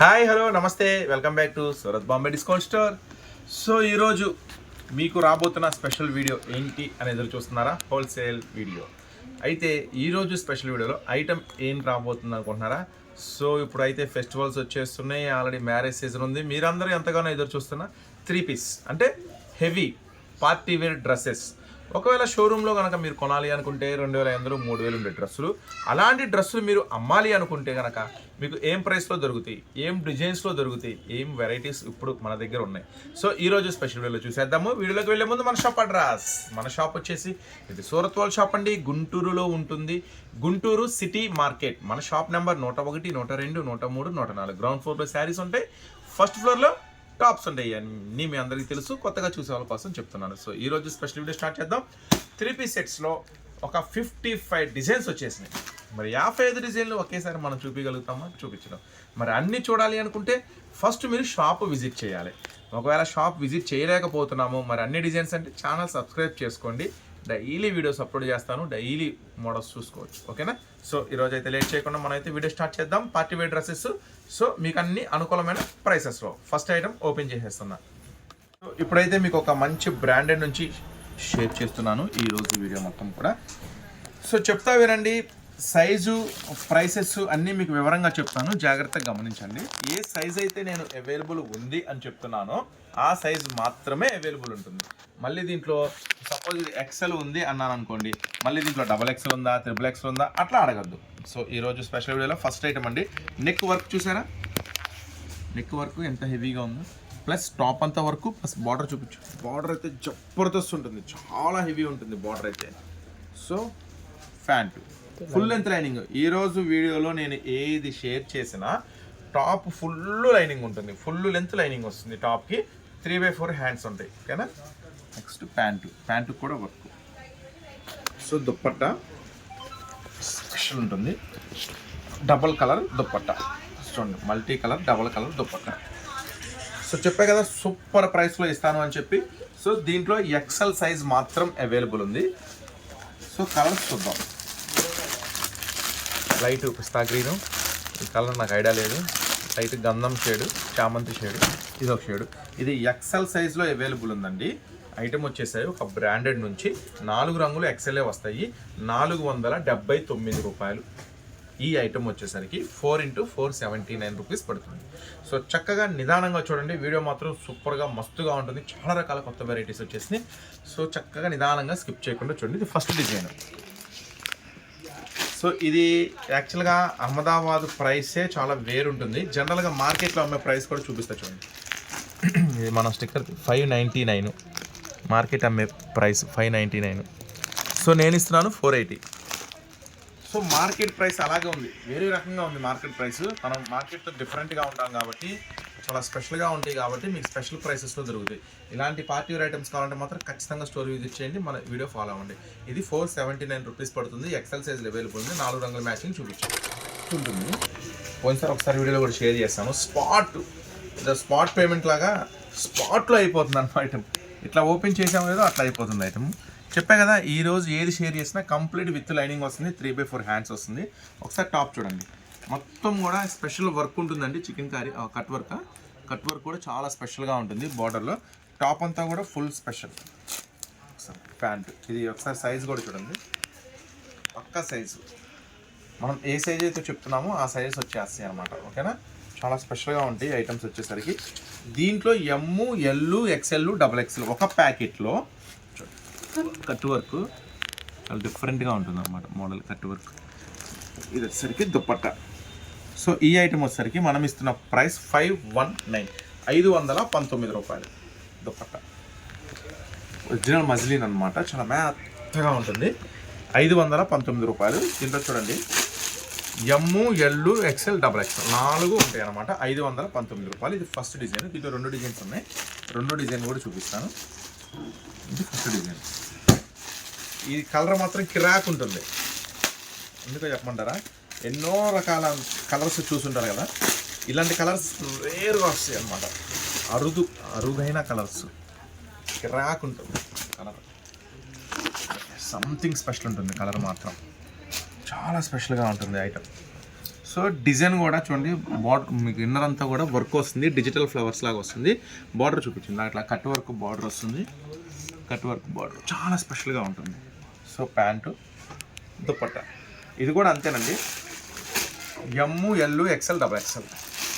Hi hello namaste. Welcome back to Surat Bombay discount store so ఈరోజు మీకు రాబోతున్న special video ఏంటి అని ఎదురు చూస్తున్నారా? హోల్సేల్ వీడియో అయితే ఈరోజు స్పెషల్ వీడియోలో ఐటమ్ ఏం రాబోతుంది అనుకుంటున్నారా? సో ఇప్పుడు అయితే ఫెస్టివల్స్ వచ్చేస్తున్నాయి. ఆల్రెడీ మ్యారేజ్ సీజన్ ఉంది. మీరందరూ ఎంతగానో ఎదురు చూస్తున్న త్రీ పీస్ అంటే హెవీ పార్టీ వేర్ డ్రెస్సెస్ ఒకవేళ షోరూంలో కనుక మీరు కొనాలి అనుకుంటే రెండు వేల ఐదు వందలు మూడు వేలు ఉండే డ్రెస్సులు. అలాంటి డ్రెస్సులు మీరు అమ్మాలి అనుకుంటే కనుక మీకు ఏం ప్రైస్లో దొరుకుతాయి ఏం డిజైన్స్లో దొరుకుతాయి ఏం వెరైటీస్ ఇప్పుడు మన దగ్గర ఉన్నాయి. సో ఈరోజు స్పెషల్ వీడియోలో చూసేద్దాము. వీడియోలోకి వెళ్ళే ముందు మన షాప్ అడ్రస్ మన షాప్ వచ్చేసి ఇది సూరత్ వాల్ షాప్ అండి. గుంటూరులో ఉంటుంది. గుంటూరు సిటీ మార్కెట్ మన షాప్ నెంబర్ నూట ఒకటి నూట రెండు నూట మూడు నూట నాలుగు. గ్రౌండ్ ఫ్లోర్లో శారీస్ ఉంటాయి. ఫస్ట్ ఫ్లోర్లో టాప్స్ ఉంటాయి అన్నీ మీ అందరికీ తెలుసు. కొత్తగా చూసే వాళ్ళ కోసం చెప్తున్నాను. సో ఈ రోజు స్పెషల్ వీడియో స్టార్ట్ చేద్దాం. త్రీ పీస్ సెట్స్లో ఒక ఫిఫ్టీ ఫైవ్ డిజైన్స్ వచ్చేసినాయి. మరి యాభై ఐదు డిజైన్లు ఒకేసారి మనం చూపించగలుగుతామా? చూపించడం మరి అన్నీ చూడాలి అనుకుంటే ఫస్ట్ మీరు షాప్ విజిట్ చేయాలి. ఒకవేళ షాప్ విజిట్ చేయలేకపోతున్నాము మరి అన్ని డిజైన్స్ అంటే ఛానల్ సబ్స్క్రైబ్ చేసుకోండి. డైలీ వీడియోస్ అప్లోడ్ చేస్తాను డైలీ మోడల్స్ చూసుకోవచ్చు. ఓకేనా? సో ఈరోజు అయితే లేట్ చేయకుండా మనం అయితే వీడియో స్టార్ట్ చేద్దాం. Party wear dresses. సో మీకు అన్ని అనుకూలమైన ప్రైసెస్లో ఫస్ట్ ఐటమ్ ఓపెన్ చేసేస్తున్నా. సో ఇప్పుడైతే మీకు ఒక మంచి బ్రాండెడ్ నుంచి షేర్ చేస్తున్నాను ఈ రోజు వీడియో మొత్తం కూడా. సో చెప్తా వినండి. సైజు ప్రైసెస్ అన్నీ మీకు వివరంగా చెప్తాను. జాగ్రత్తగా గమనించండి. ఏ సైజ్ అయితే నేను అవైలబుల్ ఉంది అని చెప్తున్నానో ఆ సైజ్ మాత్రమే అవైలబుల్ ఉంటుంది. మళ్ళీ దీంట్లో సపోజ్ ఎక్సెల్ ఉంది అన్నాను అనుకోండి మళ్ళీ దీంట్లో డబల్ ఎక్సెల్ ఉందా త్రిబుల్ ఎక్సెల్ ఉందా అట్లా అడగద్దు. సో ఈరోజు స్పెషల్ వీడియోలో ఫస్ట్ ఐటమ్ అండి. నెక్ వర్క్ చూసారా? నెక్ వర్క్ ఎంత హెవీగా ఉందో. ప్లస్ టాప్ అంతా వరకు ప్లస్ బార్డర్ చూపించు. బార్డర్ అయితే జబర్దస్త్ ఉంటుంది. చాలా హెవీ ఉంటుంది బార్డర్ అయితే. So pant full length lining ఈ రోజు వీడియోలో నేను ఏది షేర్ చేసినా టాప్ ఫుల్ లైనింగ్ ఉంటుంది. ఫుల్ లెంత్ లైనింగ్ వస్తుంది టాప్కి త్రీ బై ఫోర్ హ్యాండ్స్ ఉంటాయి. ఓకేనా నెక్స్ట్ ప్యాంటు ప్యాంటు కూడా వర్క్ సో దుప్పట్టా స్పెషల్ ఉంటుంది. డబల్ కలర్ దుప్పట్టా చూడండి. Multi colour double colour dupatta so చెప్పా కదా సూపర్ ప్రైస్లో ఇస్తాను అని చెప్పి. సో దీంట్లో ఎక్సెల్ సైజ్ మాత్రం అవైలబుల్ ఉంది. సో కలర్స్ చూద్దాం. Light pista green. ఈ కలర్ నాకు ఐడియా లేదు. లైట్ గంధం షేడు చామంతి షేడు ఇది ఒక షేడు. ఇది ఎక్సెల్ సైజ్లో అవైలబుల్ ఉందండి. ఐటమ్ వచ్చేసాయి ఒక బ్రాండెడ్ నుంచి నాలుగు రంగులు ఎక్సెల్ఏ వస్తాయి. నాలుగు వందల డెబ్బై తొమ్మిది రూపాయలు. ఈ ఐటమ్ వచ్చేసరికి four into four seventy nine rupees పడుతుంది. సో చక్కగా నిదానంగా చూడండి. వీడియో మాత్రం సూపర్గా మస్తుగా ఉంటుంది. చాలా రకాల కొత్త వెరైటీస్ వచ్చేసినాయి. సో చక్కగా నిదానంగా స్కిప్ చేయకుండా చూడండి. ఇది ఫస్ట్ డిజైన్ సో ఇది యాక్చువల్గా అహ్మదాబాద్ ప్రైసే చాలా వేరుంటుంది. జనరల్గా మార్కెట్లో అమ్మే ప్రైస్ కూడా చూపిస్తా చూడండి. ఇది మన sticker five ninety nine market అమ్మే price five ninety nine so నేను ఇస్తున్నాను four eighty so market price అలాగే ఉంది. వేరే రకంగా ఉంది మార్కెట్ ప్రైస్. మనం మార్కెట్తో డిఫరెంట్గా ఉంటాం కాబట్టి చాలా స్పెషల్గా ఉంటాయి కాబట్టి మీకు స్పెషల్ ప్రైసెస్లో దొరుకుతాయి. ఇలాంటి పార్టీ వేర్ ఐటమ్స్ కావాలంటే మాత్రం ఖచ్చితంగా స్టోర్ విజిట్ చేయండి మన వీడియో ఫాలో అవ్వండి. ఇది ఫోర్ సెవెంటీ నైన్ రూపీస్ పడుతుంది. ఎక్సెల్ సైజ్లో అవైలబుల్ ఉంది. నాలుగు రంగుల మ్యాచింగ్ చూపించుంటుంది పోయినసారి ఒకసారి వీడియోలో కూడా షేర్ చేస్తాను. స్పాట్ స్పాట్ పేమెంట్ లాగా స్పాట్లో అయిపోతుంది అన్నమాట ఐటమ్. ఇట్లా ఓపెన్ చేసాము లేదో అట్లా అయిపోతుంది ఐటమ్. చెప్పా కదా ఈరోజు ఏది షేర్ చేసినా కంప్లీట్ విత్ లైనింగ్ వస్తుంది త్రీ బై ఫోర్ హ్యాండ్స్ వస్తుంది. ఒకసారి టాప్ చూడండి. మొత్తం కూడా స్పెషల్ వర్క్ ఉంటుందండి chikankari cut work cut work కూడా చాలా స్పెషల్గా ఉంటుంది బార్డర్లో టాప్ అంతా కూడా ఫుల్ స్పెషల్ ఒకసారి ప్యాంట్ ఇది ఒకసారి సైజ్ కూడా చూడండి. పక్క సైజు మనం ఏ సైజ్ అయితే చెప్తున్నామో ఆ సైజెస్ వచ్చేస్తాయి అనమాట ఓకేనా? చాలా స్పెషల్గా ఉంటాయి ఐటమ్స్ వచ్చేసరికి. దీంట్లో M L XL double XL ఒక ప్యాకెట్లో కట్ వర్క్ చాలా డిఫరెంట్గా ఉంటుంది అనమాట మోడల్ కట్ వర్క్. ఇది వచ్చేసరికి దుప్పట్ట. సో ఈ ఐటమ్ వచ్చేసరికి మనం ఇస్తున్న ప్రైస్ ఫైవ్ వన్ నైన్. ఐదు వందల పంతొమ్మిది రూపాయలు దుప్పట్ట. ఒరిజినల్ మజిలిన్ అనమాట చాలా మెత్తగా ఉంటుంది. ఐదు వందల పంతొమ్మిది రూపాయలు. దీంట్లో చూడండి. M L XL double XL నాలుగు ఉంటాయి అనమాట ఐదు వందల పంతొమ్మిది రూపాయలు. ఇది ఫస్ట్ డిజైన్. దీంట్లో రెండు డిజైన్స్ ఉన్నాయి. రెండు డిజైన్ కూడా చూపిస్తాను. ఇది ఫస్ట్ డిజైన్ ఈ కలర్ మాత్రం కిరాక్ ఉంటుంది. ఎందుకో చెప్పమంటారా? ఎన్నో రకాల కలర్స్ చూసుంటారు కదా. ఇలాంటి కలర్స్ రేరుగా వస్తాయి అన్నమాట. అరుదు అరుదైన కలర్స్. కిరాక్ ఉంటుంది కలర్. సంథింగ్ స్పెషల్ ఉంటుంది కలర్ మాత్రం. చాలా స్పెషల్గా ఉంటుంది ఐటమ్. సో డిజైన్ కూడా చూడండి బార్డర్ మీకు ఇన్నర్ అంతా కూడా వర్క్ వస్తుంది డిజిటల్ ఫ్లవర్స్ లాగా వస్తుంది. బార్డర్ చూపించింది అట్లా కట్ వర్క్ బార్డర్ వస్తుంది. కట్ వర్క్ బార్డర్ చాలా స్పెషల్గా ఉంటుంది. So pant dupatta. ఇది కూడా అంతేనండి. M L XL double XL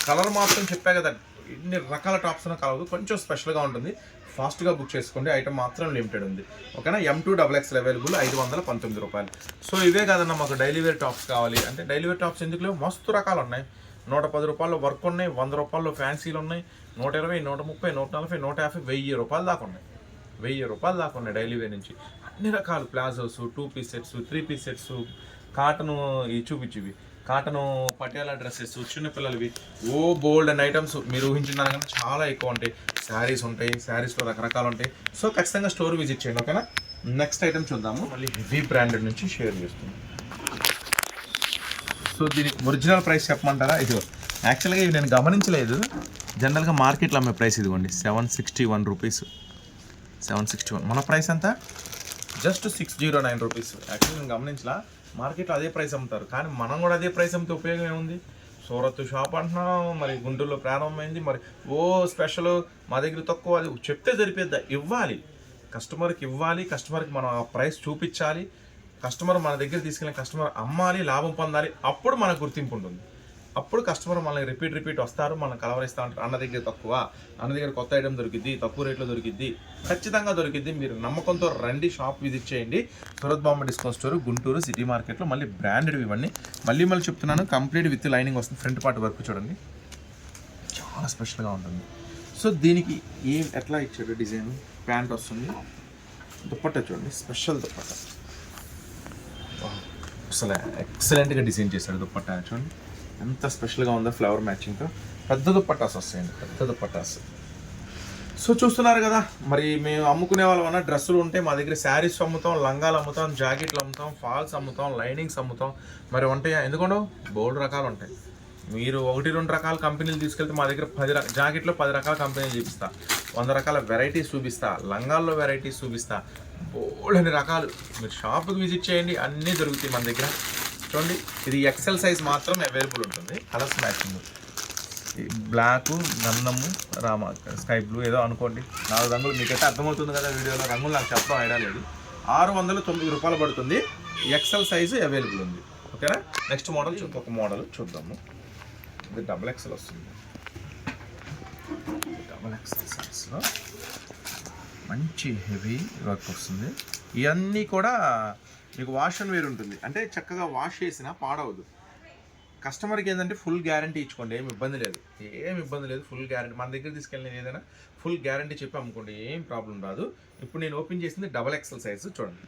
colour మాత్రం చెప్పా కదా ఇన్ని రకాల టాప్స్ కలవదు కొంచెం స్పెషల్గా ఉంటుంది. ఫాస్ట్గా బుక్ చేసుకోండి ఐటమ్ మాత్రం లిమిటెడ్ ఉంది. ఓకేనా? M to double XL available ఐదు వందల పంతొమ్మిది రూపాయలు. సో ఇవే కాదన్న మాకు డైలీ వేర్ టాప్స్ కావాలి. అంటే డైలీ వేర్ టాప్స్ ఎందుకు లేవు? మస్తు రకాలు ఉన్నాయి. నూట పది రూపాయలు వర్క్ ఉన్నాయి వంద రూపాయలు ఫ్యాన్సీలు ఉన్నాయి నూట ఇరవై నూట ముప్పై నూట నలభై నూట యాభై వెయ్యి రూపాయలు దాకా ఉన్నాయి. వెయ్యి రూపాయలు దాకా ఉన్నాయి డైలీ వేర్ నుంచి. అన్ని రకాలు palazzos two piece sets three piece sets cotton ఇవి చూపించివి. కాటన్ పటియాలా డ్రెస్సెస్ చిన్నపిల్లలవి ఓ బోల్డ్ అండ్ ఐటమ్స్ మీరు ఊహించిన కానీ చాలా ఎక్కువ ఉంటాయి. శారీస్ ఉంటాయి శారీస్లో రకరకాలు ఉంటాయి. సో ఖచ్చితంగా స్టోర్ విజిట్ చేయండి ఓకేనా? నెక్స్ట్ ఐటమ్ చూద్దాము. మళ్ళీ హెవీ బ్రాండెడ్ నుంచి షేర్ చేస్తుంది సో దీని ఒరిజినల్ ప్రైస్ చెప్పమంటారా? ఇది యాక్చువల్గా ఇవి నేను గమనించలేదు. జనరల్గా మార్కెట్లో అమ్మే ప్రైస్ ఇదిగోండి seven sixty one rupees. Seven sixty one. మన ప్రైస్ ఎంత? Just six zero nine rupees. Actually నేను గమనించలా. మార్కెట్లో అదే ప్రైస్ అమ్ముతారు. కానీ మనం కూడా అదే ప్రైస్ అమ్మితే ఉపయోగం ఏముంది? సూరత్ షాప్ అంటున్నాం మరి గుంటూరులో ప్రారంభమైంది మరి ఓ స్పెషల్ మా దగ్గర తక్కువ అది చెప్తే సరిపోద్దా? ఇవ్వాలి. కస్టమర్కి ఇవ్వాలి కస్టమర్కి మనం ఆ ప్రైస్ చూపించాలి కస్టమర్ మన దగ్గర తీసుకెళ్ళిన కస్టమర్ అమ్మాలి లాభం పొందాలి అప్పుడు మనకు గుర్తింపు ఉంటుంది. అప్పుడు కస్టమర్ మనకి రిపీట్ రిపీట్ వస్తారు మనం కలవరిస్తూ ఉంటారు. అన్న దగ్గర తక్కువ అన్న దగ్గర కొత్త ఐటమ్ దొరికిద్ది తక్కువ రేట్లో దొరికిద్ది ఖచ్చితంగా దొరికిద్ది. మీరు నమ్మకంతో రండి షాప్ విజిట్ చేయండి. Surat Bombay discount store Guntur city మార్కెట్లో మళ్ళీ బ్రాండెడ్ ఇవన్నీ మళ్ళీ మళ్ళీ చెప్తున్నాను కంప్లీట్ విత్ లైనింగ్ వస్తుంది. ఫ్రంట్ పార్ట్ వరకు చూడండి. చాలా స్పెషల్గా ఉంటుంది. సో దీనికి ఏం ఎట్లా ఇచ్చాడు డిజైన్ ప్యాంట్ వస్తుంది. దుప్పట్ట చూడండి. స్పెషల్ దుప్పట్ట. అసలు ఎక్సలెంట్గా డిజైన్ చేశాడు దుప్పట్ట. చూడండి. ఎంత స్పెషల్గా ఉందో ఫ్లవర్ మ్యాచింగ్తో. పెద్ద దుప్పటాస్ వస్తాయండి పెద్ద దుప్పటాస్ సో చూస్తున్నారు కదా మరి మేము అమ్ముకునే వాళ్ళం అన్న డ్రెస్సులు ఉంటే మా దగ్గర శారీస్ అమ్ముతాం లంగాలు అమ్ముతాం జాకెట్లు అమ్ముతాం ఫాల్స్ అమ్ముతాం లైనింగ్స్ అమ్ముతాం. మరి ఉంటాయా? ఎందుకంటే బోల్డ్ రకాలు ఉంటాయి. మీరు ఒకటి రెండు రకాల కంపెనీలు తీసుకెళ్తే మా దగ్గర పది రక జాకెట్లో పది రకాల కంపెనీలు చూపిస్తా. వంద రకాల వెరైటీస్ చూపిస్తా. లంగాల్లో వెరైటీస్ చూపిస్తా. బోల్డ్ అన్ని రకాలు. మీరు షాప్కి విజిట్ చేయండి అన్నీ దొరుకుతాయి మన దగ్గర. చూడండి. ఇది ఎక్సెల్ సైజ్ మాత్రం అవైలబుల్ ఉంటుంది. కలర్స్ మ్యాచింగ్ బ్లాక్ గంధము రామ స్కై బ్లూ ఏదో అనుకోండి. నాలుగు రంగులు మీకైతే అర్థమవుతుంది కదా వీడియోలో. రంగులు నాకు చెప్పడం ఐడియా లేదు. ఆరు వందల తొమ్మిది రూపాయలు పడుతుంది. ఎక్సెల్ సైజు అవైలబుల్ ఉంది. ఓకేనా? నెక్స్ట్ మోడల్ ఒక మోడల్ చూద్దాము. ఇది డబుల్ ఎక్సెల్ వస్తుంది. డబుల్ ఎక్సెల్ సైజ్లో మంచి హెవీ వర్క్ వస్తుంది. ఇవన్నీ కూడా మీకు వాష్ అండ్ వేర్ ఉంటుంది. అంటే చక్కగా వాష్ చేసినా పాడవదు. కస్టమర్కి ఏంటంటే ఫుల్ గ్యారంటీ ఇచ్చుకోండి ఏం ఇబ్బంది లేదు. ఏం ఇబ్బంది లేదు ఫుల్ గ్యారంటీ. మన దగ్గర తీసుకెళ్ళిన ఏదైనా ఫుల్ గ్యారంటీ చెప్పి అమ్ముకోండి ఏం ప్రాబ్లం రాదు. ఇప్పుడు నేను ఓపెన్ చేసింది డబల్ ఎక్సెల్ సైజ్ చూడండి.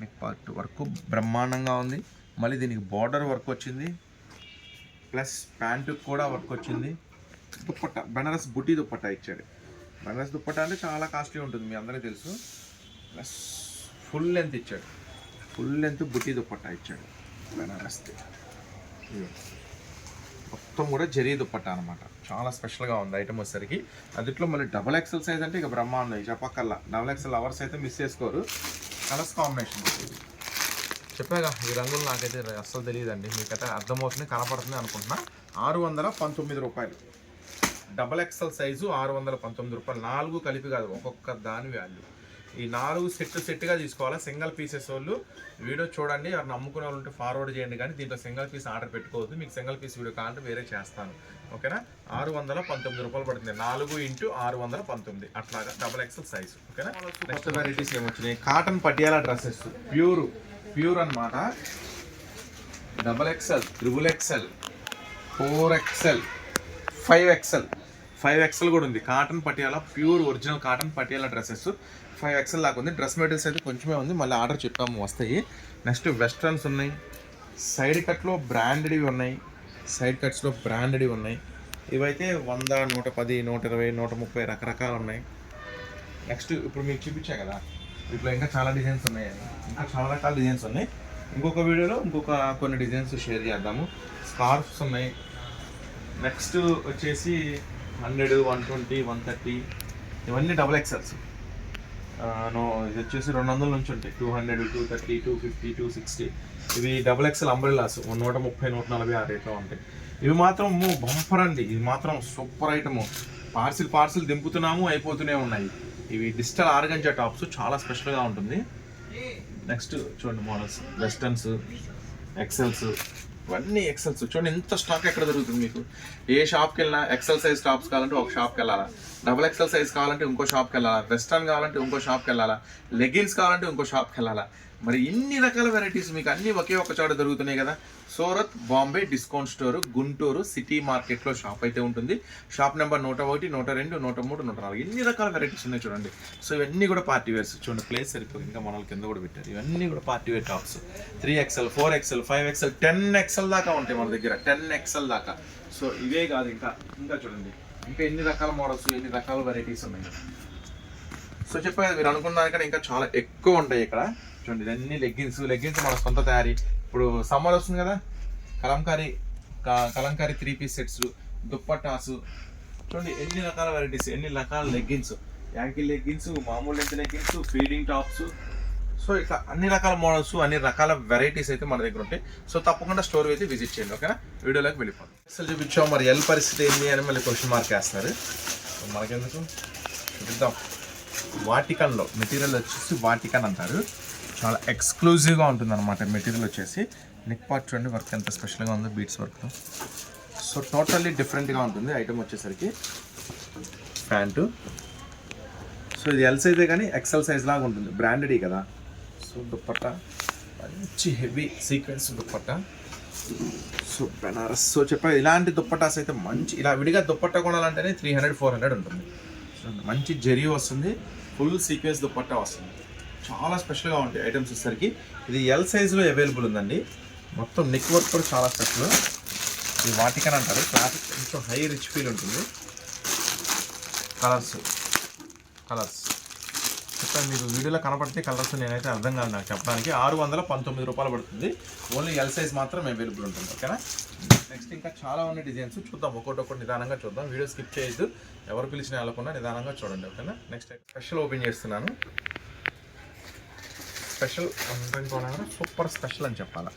నెక్ పార్ట్ వర్క్ బ్రహ్మాండంగా ఉంది. మళ్ళీ దీనికి బార్డర్ వర్క్ వచ్చింది. ప్లస్ ప్యాంటుకి కూడా వర్క్ వచ్చింది. దుప్పట్ట బెనారస్ బుట్టి దుప్పట్ట ఇచ్చాడు. బెనారస్ దుప్పట్ట అంటే చాలా కాస్ట్లీ ఉంటుంది మీ అందరికీ తెలుసు. ప్లస్ ఫుల్ లెంత్ ఇచ్చాడు. ఫుల్ లెంత్ బుట్టి దుప్పట్ట ఇచ్చాడు బెనారస్ది మొత్తం కూడా జరీ దుప్పట్ట అనమాట చాలా స్పెషల్గా ఉంది ఐటమ్ వచ్చేసరికి. అదిట్లో మళ్ళీ డబల్ ఎక్సెల్ సైజ్ అంటే ఇక బ్రహ్మాండం చెప్పక్కల్లా డబల్ ఎక్సెల్ అవర్స్ అయితే మిస్ చేసుకోరు. Colours combination. చెప్పాగా ఈ రంగులు నాకైతే అస్సలు తెలియదండి. మీకైతే అర్థమవుతుంది కనపడుతుంది అనుకుంటున్నా. ఆరు వందల పంతొమ్మిది రూపాయలు. డబల్ ఎక్సెల్ సైజు ఆరు వందల పంతొమ్మిది రూపాయలు. నాలుగు కలిపి కాదు ఒక్కొక్క దాని వాల్యూ ఈ నాలుగు సెట్ సెట్గా తీసుకోవాలా? సింగిల్ పీసెస్ వాళ్ళు. వీడియో చూడండి. ఎవరిని నమ్ముకునే వాళ్ళు ఉంటే ఫార్వర్డ్ చేయండి కానీ దీంట్లో సింగిల్ పీస్ ఆర్డర్ పెట్టుకోవద్దు. మీకు సింగిల్ పీస్ వీడియో కావాలంటే వేరే చేస్తాను. ఓకేనా? ఆరు వందల పంతొమ్మిది రూపాయలు పడుతుంది. నాలుగు ఇంటూ ఆరు వందల పంతొమ్మిది. అట్లాగా డబల్ ఎక్సెల్ సైజు ఓకేనా? Next varieties ఏమొచ్చినాయి? Cotton Patiala dresses pure pure అన్నమాట. Double XL triple XL four XL five XL five XL కూడా ఉంది. Cotton Patiala pure original cotton Patiala dresses five XL దాకా ఉంది. డ్రెస్ మెటీరియల్స్ అయితే కొంచెమే ఉంది. మళ్ళీ ఆర్డర్ చెప్పాము వస్తాయి. నెక్స్ట్ వెస్ట్రన్స్ ఉన్నాయి. సైడ్ కట్లో బ్రాండెడ్వి ఉన్నాయి. సైడ్ కట్స్లో బ్రాండెడ్వి ఉన్నాయి. ఇవైతే వంద నూట పది నూట ఇరవై నూట ముప్పై రకరకాలు ఉన్నాయి. నెక్స్ట్ ఇప్పుడు మీకు చూపించా కదా. ఇప్పుడు ఇంకా చాలా డిజైన్స్ ఉన్నాయి. ఇంకా చాలా రకాల డిజైన్స్ ఉన్నాయి. ఇంకొక వీడియోలో ఇంకొక కొన్ని డిజైన్స్ షేర్ చేద్దాము. స్కార్ఫ్స్ ఉన్నాయి. నెక్స్ట్ వచ్చేసి hundred one twenty one thirty ఇవన్నీ డబుల్ ఎక్సెల్స్ ఇది వచ్చేసి రెండు వందల నుంచి ఉంటాయి. Two hundred two thirty two fifty two sixty ఇవి డబుల్ ఎక్స్ఎల్ అంబ్రెల్లాస్ నూట ముప్పై నూట నలభై ఆ రేట్లో ఉంటాయి. ఇవి మాత్రం బంపర్ అండి. ఇది మాత్రం సూపర్ ఐటమ్ పార్సిల్ పార్సిల్ దింపుతున్నాము అయిపోతూనే ఉన్నాయి. ఇవి డిజిటల్ ఆర్గంజా టాప్స్ చాలా స్పెషల్గా ఉంటుంది. నెక్స్ట్ చూడండి మోడల్స్ వెస్టర్న్స్ ఎక్సెల్స్ ఇవన్నీ ఎక్సెల్స్ చూడండి ఎంత స్టాక్ ఎక్కడ దొరుకుతుంది మీకు? ఏ షాప్కి వెళ్ళినా ఎక్సెల్ సైజ్ టాప్స్ కావాలంటే ఒక షాప్కి వెళ్ళాలా డబుల్ ఎక్సెల్ సైజ్ కావాలంటే ఇంకో షాప్కి వెళ్ళాలా వెస్టర్న్ కావాలంటే ఇంకో షాప్కి వెళ్ళాలా లెగిన్స్ కావాలంటే ఇంకో షాప్కి వెళ్ళాలా మరి ఇన్ని రకాల వెరైటీస్ మీకు అన్ని ఒకే ఒక చోట దొరుకుతున్నాయి కదా? Surat Bombay discount store Guntur city మార్కెట్లో షాప్ అయితే ఉంటుంది. షాప్ నెంబర్ నూట ఒకటి నూట రెండు నూట మూడు నూట నాలుగు. ఎన్ని రకాల వెరైటీస్ ఉన్నాయి చూడండి. సో ఇవన్నీ కూడా పార్టీ వేర్స్. చూడండి ప్లేస్ సరిపోయి ఇంకా మనల్ కింద కూడా పెట్టారు. ఇవన్నీ కూడా party wear tops. Three XL four XL five XL ten XL దాకా ఉంటాయి మన దగ్గర. టెన్ ఎక్స్ఎల్ దాకా. సో ఇవే కాదు ఇంకా. ఇంకా చూడండి. ఇంకా ఎన్ని రకాల మోడల్స్ ఎన్ని రకాల వెరైటీస్ ఉన్నాయి. సో చెప్పాను మీరు అనుకున్న దానికన్నా ఇంకా చాలా ఎక్కువ ఉంటాయి ఇక్కడ. చూడండి ఇవన్నీ లెగ్గిన్స్ లెగ్గిన్స్ మన సొంత తయారీ. ఇప్పుడు సమ్మర్ వస్తుంది కదా. కలంకారీ క- కలంకారీ త్రీ పీస్ సెట్స్ దుప్పటాసు చూడండి ఎన్ని రకాల వెరైటీస్ ఎన్ని రకాల లెగ్గిన్స్ యాంకిల్ లెగ్గిన్స్ మామూలు length leggings feeding tops so ఇట్లా అన్ని రకాల మోడల్స్ అన్ని రకాల వెరైటీస్ అయితే మన దగ్గర ఉంటాయి. సో తప్పకుండా స్టోర్ అయితే విజిట్ చేయండి ఓకేనా? వీడియోలోకి వెళ్ళిపోండి అసలు చూపించాం మరి ఎల్ పరిస్థితి ఏంటి అని మళ్ళీ క్వశ్చన్ మార్క్ వేస్తున్నారు. సో మనకెందుకు? చూపిద్దాం. వాటికన్లో మెటీరియల్ వచ్చేసి వాటికన్ అంటారు. చాలా ఎక్స్క్లూజివ్గా ఉంటుంది అనమాట మెటీరియల్ వచ్చేసి. నెక్ పార్ట్ చూడండి వర్క్ ఎంత స్పెషల్గా ఉందో బీట్స్ వర్క్ సో టోటల్లీ డిఫరెంట్గా ఉంటుంది ఐటమ్ వచ్చేసరికి. ప్యాంటు సో ఇది ఎల్ సైజే కానీ ఎక్సెల్ సైజ్ లాగా ఉంటుంది. బ్రాండెడ్ కదా. సో దుప్పట్ట. మంచి heavy sequence dupatta. So Banaras so చెప్పాలి ఇలాంటి దుప్పటాస్ అయితే మంచి ఇలా విడిగా దుప్పట్ట కొనాలంటేనే త్రీ హండ్రెడ్ ఫోర్ హండ్రెడ్ ఉంటుంది. సో మంచి జరీ వస్తుంది. ఫుల్ సీక్వెన్స్ దుప్పట్ట వస్తుంది. చాలా స్పెషల్గా ఉంటాయి ఐటమ్స్ వచ్చేసరికి. ఇది ఎల్ సైజులో అవైలబుల్ ఉందండి. మొత్తం నెక్ వర్క్ కూడా చాలా స్పెషల్ ఇది వాటికన్ అంటారు. క్లాత్ కొంచెం హై రిచ్ ఫీల్ ఉంటుంది. కలర్స్ కలర్స్ చెప్తాను మీకు వీడియోలో కనపడితే కలర్స్ నేనైతే అర్థం కాదు నాకు చెప్పడానికి. ఆరు వందల పంతొమ్మిది రూపాయలు పడుతుంది. ఓన్లీ ఎల్ సైజ్ మాత్రం అవైలబుల్ ఉంటుంది. ఓకేనా? నెక్స్ట్ ఇంకా చాలా ఉన్నాయి డిజైన్స్ చూద్దాం. ఒక్కొక్కటి ఒక్కటి నిదానంగా చూద్దాం. వీడియో స్కిప్ చేయొద్దు. ఎవరు పిలిచినా వెళ్ళకుండా నిదానంగా చూడండి. ఓకేనా? నెక్స్ట్ స్పెషల్ ఓపెన్ చేస్తున్నాను. స్పెషల్ అనుకోవడం సూపర్ స్పెషల్ అని చెప్పాలా.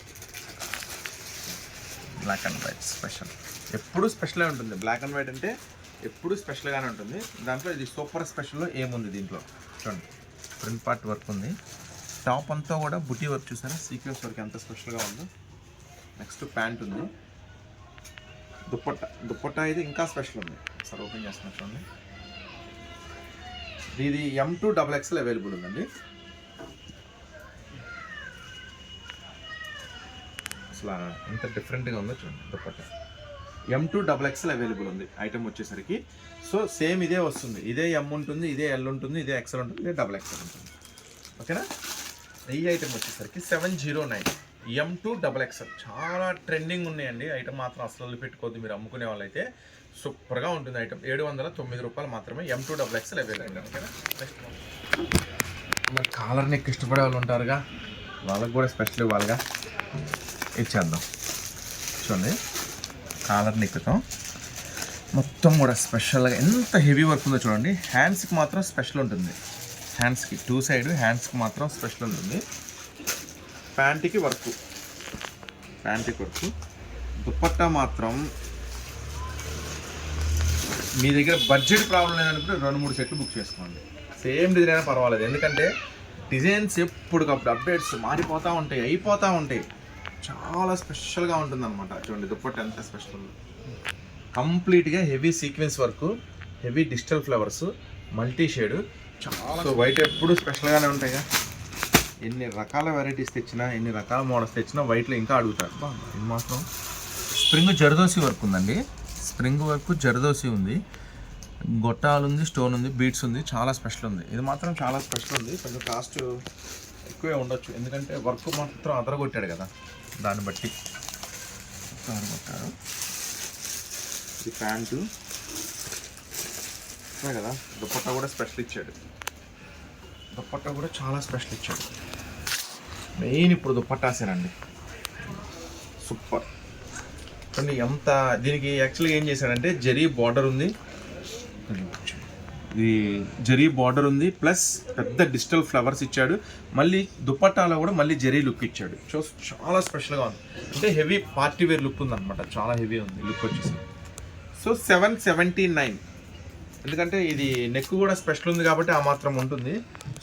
Black and white special. ఎప్పుడు స్పెషలే ఉంటుంది. బ్లాక్ అండ్ వైట్ అంటే ఎప్పుడు స్పెషల్గానే ఉంటుంది. దాంట్లో ఇది సూపర్ స్పెషల్లో ఏముంది దీంట్లో? చూడండి. ప్రింట్ పార్ట్ వర్క్ ఉంది. టాప్ అంతా కూడా బుటీ వర్క్ చూసారా? సీక్వెన్స్ వర్క్ ఎంత స్పెషల్గా ఉందో. నెక్స్ట్ ప్యాంట్ ఉంది. దుప్పట్ట దుప్పట్ట ఇది ఇంకా స్పెషల్ ఉంది. సార్ ఓపెన్ చేస్తున్నా చూడండి. ఇది M to double XL available ఉందండి. అసలు ఎంత డిఫరెంట్గా ఉందో చూడండి dupatta M to double XL available ఉంది ఐటమ్ వచ్చేసరికి. సో సేమ్ ఇదే వస్తుంది. ఇదే ఎం ఉంటుంది ఇదే ఎల్ ఉంటుంది ఇదే ఎక్స్ఎల్ ఉంటుంది ఇదే డబల్ ఎక్స్ఎల్ ఉంటుంది. ఓకేనా? ఈ ఐటమ్ వచ్చేసరికి seven zero nine M to double XL చాలా ట్రెండింగ్ ఉన్నాయండి. ఐటమ్ మాత్రం అసలు పెట్టుకోవద్దు మీరు అమ్ముకునే వాళ్ళైతే. సూపర్గా ఉంటుంది ఐటమ్ ఏడు వందల తొమ్మిది రూపాయలు మాత్రమే M to double XL available ఓకేనా? మరి కాలర్ నెక్ ఇష్టపడే వాళ్ళు ఉంటారుగా. వాళ్ళకి కూడా స్పెషల్ ఇవ్వాలిగా. ఇచ్చేద్దాం. చూడండి. కాలర్ నిక్కుతాం. మొత్తం కూడా స్పెషల్గా ఎంత హెవీ వర్క్ ఉందో చూడండి. హ్యాండ్స్కి మాత్రం స్పెషల్ ఉంటుంది. హ్యాండ్స్కి టూ సైడ్ హ్యాండ్స్కి మాత్రం స్పెషల్ ఉంటుంది. ప్యాంట్కి వర్క్ ప్యాంట్కి వర్క్ దుప్పట్టా మాత్రం మీ దగ్గర బడ్జెట్ ప్రాబ్లం లేదనుకుంటే రెండు మూడు సెట్లు బుక్ చేసుకోండి. సేమ్ డిజైన్ అయినా పర్వాలేదు. ఎందుకంటే డిజైన్స్ ఎప్పటికప్పుడు అప్డేట్స్ మారిపోతూ ఉంటాయి అయిపోతూ ఉంటాయి. చాలా స్పెషల్గా ఉంటుంది అనమాట చూడండి దుప్పట్ట ఎంత స్పెషల్ ఉందో. కంప్లీట్గా heavy sequence work heavy digital flowers multi shade చాలా వైట్ ఎప్పుడు స్పెషల్గానే ఉంటాయిగా ఎన్ని రకాల వెరైటీస్ తెచ్చినా ఎన్ని రకాల మోడల్స్ తెచ్చినా వైట్లో ఇంకా అడుగుతారు. బా, ఇది మాత్రం స్ప్రింగ్ జరదోసి వర్క్ ఉందండి. స్ప్రింగ్ వర్క్ జరదోసి ఉంది. గొట్టాలు ఉంది స్టోన్ ఉంది బీట్స్ ఉంది చాలా స్పెషల్ ఉంది. ఇది మాత్రం చాలా స్పెషల్ ఉంది. కొంచెం కాస్ట్ ఎక్కువే ఉండొచ్చు. ఎందుకంటే వర్క్ మాత్రం అదరగొట్టాడు కదా. దాన్ని బట్టి. అదరగొట్టారు ఇది ప్యాంటు. కదా దుప్పట్టా కూడా స్పెషల్ ఇచ్చాడు. దుప్పట్టా కూడా చాలా స్పెషల్ ఇచ్చాడు. మెయిన్ ఇప్పుడు దుప్పట్టాసేనండి సూపర్. చూడండి ఎంత దీనికి యాక్చువల్గా ఏం చేశాడంటే జరీ బార్డర్ ఉంది. ఇది జరీ బార్డర్ ఉంది ప్లస్ పెద్ద డిజిటల్ ఫ్లవర్స్ ఇచ్చాడు. మళ్ళీ దుపట్టాలో కూడా మళ్ళీ జరీ లుక్ ఇచ్చాడు. సో చాలా స్పెషల్గా ఉంది. అంటే హెవీ పార్టీ వేర్ లుక్ ఉంది అనమాట చాలా హెవీ ఉంది లుక్ వచ్చేసి. So seven seventy nine. ఎందుకంటే ఇది నెక్ కూడా స్పెషల్ ఉంది కాబట్టి ఆ మాత్రం ఉంటుంది.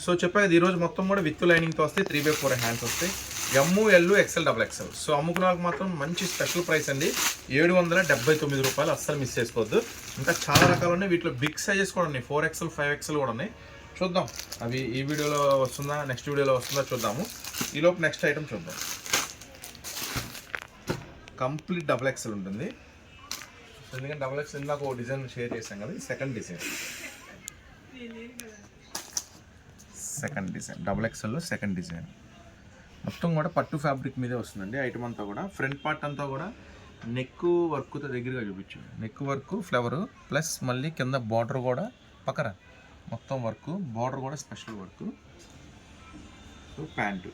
సో చెప్పాను ఈరోజు మొత్తం కూడా విత్ లైనింగ్తో వస్తాయి త్రీ బై ఫోర్ హ్యాండ్స్ వస్తాయి. M L XL double XL. So అమ్ముకున్న వాళ్ళకి మాత్రం మంచి స్పెషల్ ప్రైస్ అండి. ఏడు వందల డెబ్బై తొమ్మిది రూపాయలు అస్సలు మిస్ చేసుకోవద్దు. ఇంకా చాలా రకాలు ఉన్నాయి. వీటిలో బిగ్ సైజెస్ కూడా ఉన్నాయి. ఫోర్ ఎక్సెల్ ఫైవ్ ఎక్సెల్ కూడా ఉన్నాయి. చూద్దాం. అవి ఈ వీడియోలో వస్తుందా నెక్స్ట్ వీడియోలో వస్తుందా చూద్దాము. ఈలోపు నెక్స్ట్ ఐటమ్ చూద్దాం. కంప్లీట్ డబుల్ ఎక్సెల్ ఉంటుంది. ఎందుకంటే డబుల్ ఎక్స్ ఇందాక ఒక డిజైన్ షేర్ చేశాం కదా second design. Second design. Double ఎక్స్ఎల్లో second design. మొత్తం కూడా పట్టు ఫ్యాబ్రిక్ మీదే వస్తుందండి. ఐటమ్ అంతా కూడా. ఫ్రంట్ పార్ట్ అంతా కూడా నెక్ వర్క్తో దగ్గరగా చూపించు నెక్ వర్క్ ఫ్లవర్ ప్లస్ మళ్ళీ కింద బార్డర్ కూడా పక్కన. మొత్తం వర్క్ బార్డర్ కూడా స్పెషల్ వర్క్ సో ప్యాంటు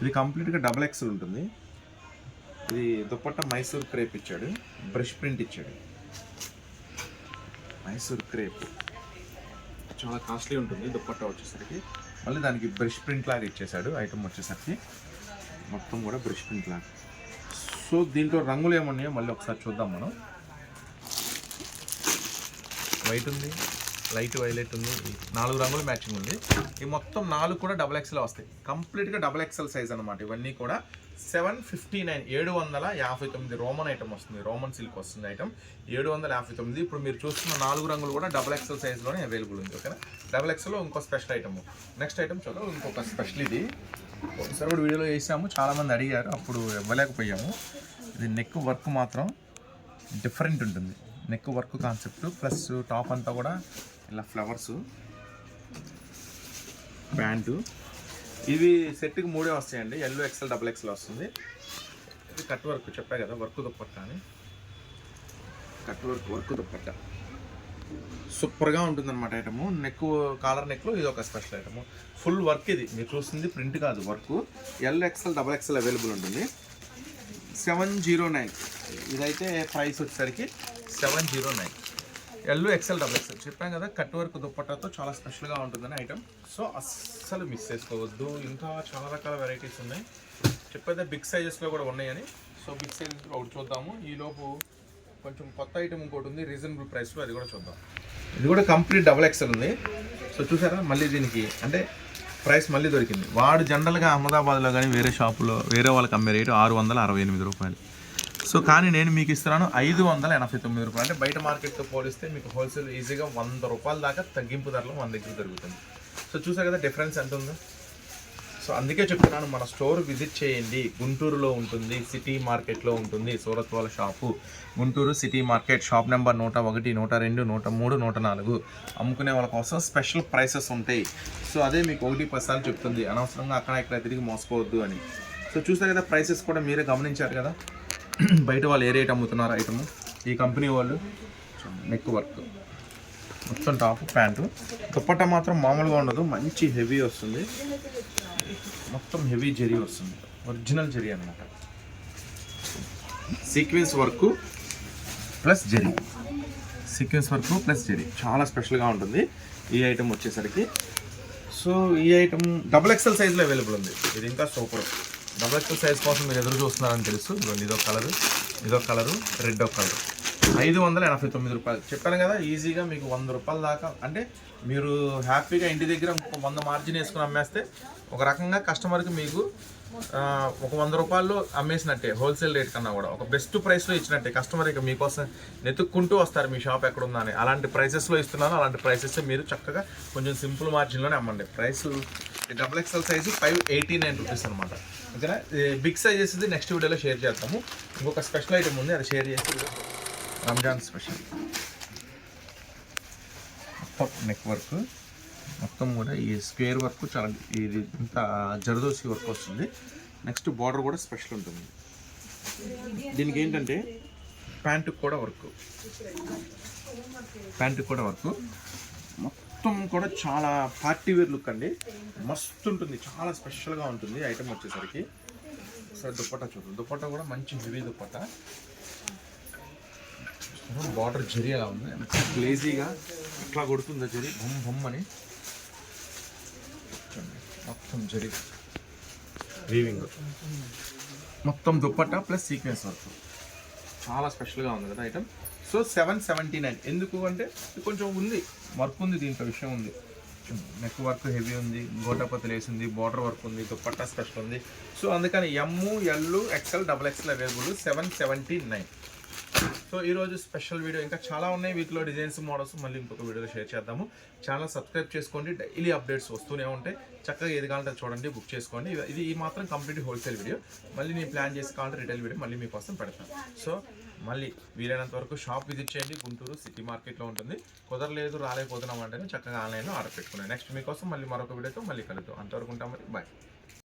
ఇది కంప్లీట్గా డబుల్ ఎక్స్ఎల్ ఉంటుంది. ఇది దుప్పట్ట మైసూర్ క్రేప్ ఇచ్చాడు. బ్రష్ ప్రింట్ ఇచ్చాడు. మైసూర్ క్రేప్ చాలా కాస్ట్లీ ఉంటుంది. దుప్పట్ట వచ్చేసరికి. మళ్ళీ దానికి బ్రష్ ప్రింట్ లాగా ఇచ్చేసాడు ఐటమ్ వచ్చేసరికి. మొత్తం కూడా బ్రష్ ప్రింట్ లాగా. సో దీంట్లో రంగులు ఏమున్నాయో మళ్ళీ ఒకసారి చూద్దాం మనం. వైట్ ఉంది లైట్ వైలెట్ ఉంది నాలుగు రంగులు మ్యాచింగ్ ఉంది. ఈ మొత్తం నాలుగు కూడా డబల్ ఎక్స్ఎల్ వస్తాయి. కంప్లీట్గా డబల్ ఎక్స్ఎల్ సైజ్ అనమాట ఇవన్నీ కూడా సెవెన్ ఫిఫ్టీ నైన్ ఏడు వందల యాభై తొమ్మిది రోమన్ ఐటమ్ వస్తుంది. రోమన్ సిల్క్ వస్తుంది ఐటమ్ ఏడు వందల యాభై తొమ్మిది. ఇప్పుడు మీరు చూస్తున్న నాలుగు రంగులు కూడా డబల్ ఎక్స్ఎల్ సైజ్లోనే అవైలబుల్ ఉంది ఓకేనా డబల్ ఎక్స్ఎల్లో ఇంకో స్పెషల్ ఐటమ్ నెక్స్ట్ ఐటమ్ చూద్దాం. ఇంకొక స్పెషల్ ఇది. ఒకసారి కూడా వీడియోలో వేసాము చాలామంది అడిగారు. అప్పుడు ఇవ్వలేకపోయాము. ఇది నెక్ వర్క్ మాత్రం డిఫరెంట్ ఉంటుంది. Neck work concept plus top అంతా కూడా ఇలా ఫ్లవర్స్ ప్యాంటు ఇవి సెట్కి మూడే వస్తాయండి. ఎల్లో ఎక్సెల్ డబుల్ ఎక్సెల్ వస్తుంది. ఇది కట్ వర్క్ చెప్పా కదా వర్క్ దుప్పట్ట అని. Cut work work dupatta. సూపర్గా ఉంటుంది అనమాట ఐటము నెక్ కాలర్ నెక్లో ఇది ఒక స్పెషల్ ఐటము ఫుల్ వర్క్ ఇది. మీరు చూస్తుంది ప్రింట్ కాదు work L XL double XL available ఉంటుంది. సెవెన్ జీరో నైన్ ఇదైతే ప్రైస్ వచ్చేసరికి seven zero nine L XL double XL చెప్పాం కదా కట్ వర్క్ దుప్పట్టాతో చాలా స్పెషల్గా ఉంటుందని ఐటమ్ సో అస్సలు మిస్ చేసుకోవద్దు. ఇంకా చాలా రకాల వెరైటీస్ ఉన్నాయి. చెప్పైతే బిగ్ సైజెస్లో కూడా ఉన్నాయని. సో బిగ్ సైజెస్ ఒకటి చూద్దాము. ఈలోపు కొంచెం కొత్త ఐటమ్ ఇంకోటి ఉంది. రీజనబుల్ ప్రైస్లో అది కూడా చూద్దాం. ఇది కూడా కంప్లీట్ డబుల్ ఎక్సెల్ ఉంది. సో చూసారా? మళ్ళీ దీనికి అంటే ప్రైస్ మళ్ళీ దొరికింది. వాడు జనరల్గా అహ్మదాబాద్లో కానీ వేరే షాపులో వేరే వాళ్ళకి అమ్మే రేటు ఆరు వందల అరవై ఎనిమిది రూపాయలు. సో కానీ నేను మీకు ఇస్తున్నాను ఐదు వందల ఎనభై తొమ్మిది రూపాయలు. అంటే బయట మార్కెట్తో పోలిస్తే మీకు హోల్సేల్ ఈజీగా వంద రూపాయల దాకా తగ్గింపు ధరలు మన దగ్గర దొరుకుతుంది. సో చూసా కదా డిఫరెన్స్ ఎంత ఉందో? సో అందుకే చెప్తున్నాను మన స్టోర్ విజిట్ చేయండి. గుంటూరులో ఉంటుంది సిటీ మార్కెట్లో ఉంటుంది సూరత్ వాళ్ళ shop Guntur city market shop number నూట ఒకటి నూట రెండు నూట మూడు నూట నాలుగు. అమ్ముకునే వాళ్ళ కోసం స్పెషల్ ప్రైసెస్ ఉంటాయి. సో అదే మీకు ఒకటి పది చెప్తుంది. అనవసరంగా అక్కడ ఇక్కడ తిరిగి మోసపోవద్దు అని. సో చూసారు కదా ప్రైసెస్ కూడా మీరే గమనించారు కదా? బయట వాళ్ళు ఏ రేట్ అమ్ముతున్నారు ఐటమ్ ఈ కంపెనీ వాళ్ళు నెక్ వర్క్ మొత్తం టాప్ ప్యాంటు దుప్పట్ట మాత్రం మామూలుగా ఉండదు మంచి హెవీ వస్తుంది. మొత్తం హెవీ జరీ వస్తుంది. ఒరిజినల్ జరీ అనమాట sequence work plus zari. Sequence work plus zari. చాలా స్పెషల్గా ఉంటుంది. ఈ ఐటమ్ వచ్చేసరికి. సో ఈ ఐటమ్ డబుల్ ఎక్సెల్ సైజ్లో అవైలబుల్ ఉంది. ఇది ఇంకా సూపర్ డబల్ ఎక్సెల్ సైజ్ కోసం మీరు ఎదురు చూస్తున్నారని తెలుసు. ఇదిగోండి ఇదొక కలరు ఇదొక కలరు రెడ్ ఒక కలర్ ఐదు వందల ఎనభై తొమ్మిది రూపాయలు. చెప్పాను కదా ఈజీగా మీకు వంద రూపాయల దాకా అంటే మీరు హ్యాపీగా ఇంటి దగ్గర ఇంకో వంద మార్జిన్ వేసుకుని అమ్మేస్తే ఒక రకంగా కస్టమర్కి మీకు ఒక వంద రూపాయలు అమ్మేసినట్టే హోల్సేల్ రేట్ కన్నా కూడా. ఒక బెస్ట్ ప్రైస్లో ఇచ్చినట్టే కస్టమర్ ఇక మీకోసం వెతుక్కుంటూ వస్తారు మీ షాప్ ఎక్కడ అలాంటి ప్రైసెస్లో ఇస్తున్నాను అలాంటి ప్రైసెస్ మీరు చక్కగా కొంచెం సింపుల్ మార్జిన్లోనే అమ్మండి. Price double XL size five eighty nine rupees అనమాట ఓకేనా? బిగ్ సైజెస్ ఇది నెక్స్ట్ వీడియోలో షేర్ చేస్తాము ఇంకొక స్పెషల్ ఐటమ్ ఉంది అది షేర్ చేసి రంజాన్ స్పెషల్ మొత్తం నెక్ వర్క్ మొత్తం కూడా ఈ స్క్వేర్ వర్క్ చాలా ఇది ఇంత జరదోసి వర్క్ వస్తుంది. నెక్స్ట్ బార్డర్ కూడా స్పెషల్ ఉంటుంది. దీనికి ఏంటంటే ప్యాంటుకి కూడా వర్క్ ప్యాంటుకి కూడా వర్క్ మొత్తం కూడా చాలా పార్టీ వేర్ లుక్ అండి. మస్తు ఉంటుంది. చాలా స్పెషల్గా ఉంటుంది ఐటమ్ వచ్చేసరికి. సరే దుప్పట్టా చూడండి దుప్పట్టా కూడా మంచి హెవీ దుప్పట్టా బార్డర్ జరి ఉంది? లేజీగా ఇట్లా కొడుతుందా జరి? బొమ్మ బొమ్మ అని మొత్తం జరి. వీవింగ్ మొత్తం దుప్పట ప్లస్ సీక్వెన్స్ వర్క్ చాలా స్పెషల్గా ఉంది కదా item so seven seventy nine ఎందుకు అంటే కొంచెం ఉంది వర్క్ ఉంది దీంట్లో విషయం ఉంది. నెక్ వర్క్ హెవీ ఉంది గోటపతి వేసింది బార్డర్ వర్క్ ఉంది దుప్పట్టా స్పెషల్ ఉంది. సో అందుకని M L XL double XL available seven seventy nine so ఈరోజు స్పెషల్ వీడియో ఇంకా చాలా ఉన్నాయి వీటిలో డిజైన్స్ మోడల్స్ మళ్ళీ ఇంకొక వీడియోలో షేర్ చేద్దాము. ఛానల్ సబ్స్క్రైబ్ చేసుకోండి. డైలీ అప్డేట్స్ వస్తూనే ఉంటాయి. చక్కగా ఏది కావాలంటే చూడండి బుక్ చేసుకోండి. ఇది- ఇది ఈ మాత్రం కంప్లీట్ హోల్సేల్ వీడియో మళ్ళీ నేను ప్లాన్ చేసి కావాలంటే రిటైల్ వీడియో మళ్ళీ మీకోసం పెడతాను. సో మళ్ళీ వీలైనంత వరకు షాప్ విజిట్ చేయండి. గుంటూరు సిటీ మార్కెట్లో ఉంటుంది. కుదరలేదు రాలేకపోతున్నాం అంటేనే చక్కగా ఆన్లైన్లో ఆర్డర్ పెట్టుకున్నాను. నెక్స్ట్ మీకోసం మళ్ళీ మరొక వీడియోతో మళ్ళీ కలుద్దాం. అంతవరకు ఉంటాం మరి. బాయ్.